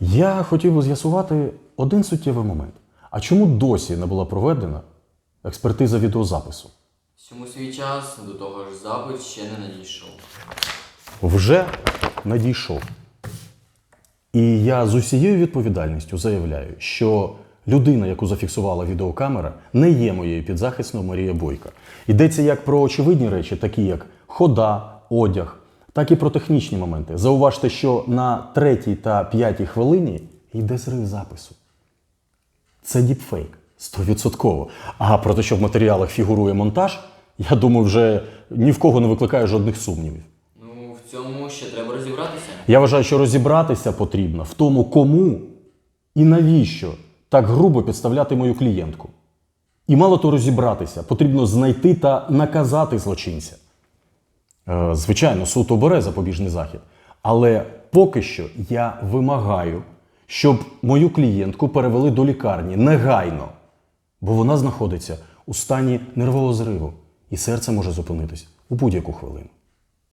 Я хотів би з'ясувати один суттєвий момент. А чому досі не була проведена експертиза відеозапису? Всьому свій час до того ж запит ще не надійшов. Вже надійшов. І я з усією відповідальністю заявляю, що людина, яку зафіксувала відеокамера, не є моєю підзахисною Марія Бойка. Йдеться як про очевидні речі, такі як хода, одяг, так і про технічні моменти. Зауважте, що на третій та п'ятій хвилині йде зрив запису. Це діпфейк. Стовідсотково. А про те, що в матеріалах фігурує монтаж, я думаю, вже ні в кого не викликає жодних сумнівів. Ну, в цьому ще треба розібратися. Я вважаю, що розібратися потрібно в тому, кому і навіщо так грубо підставляти мою клієнтку. І мало то розібратися, потрібно знайти та наказати злочинця. Е, Звичайно, суд обере запобіжний захід. Але поки що я вимагаю, щоб мою клієнтку перевели до лікарні негайно, бо вона знаходиться у стані нервового зриву, і серце може зупинитись у будь-яку хвилину.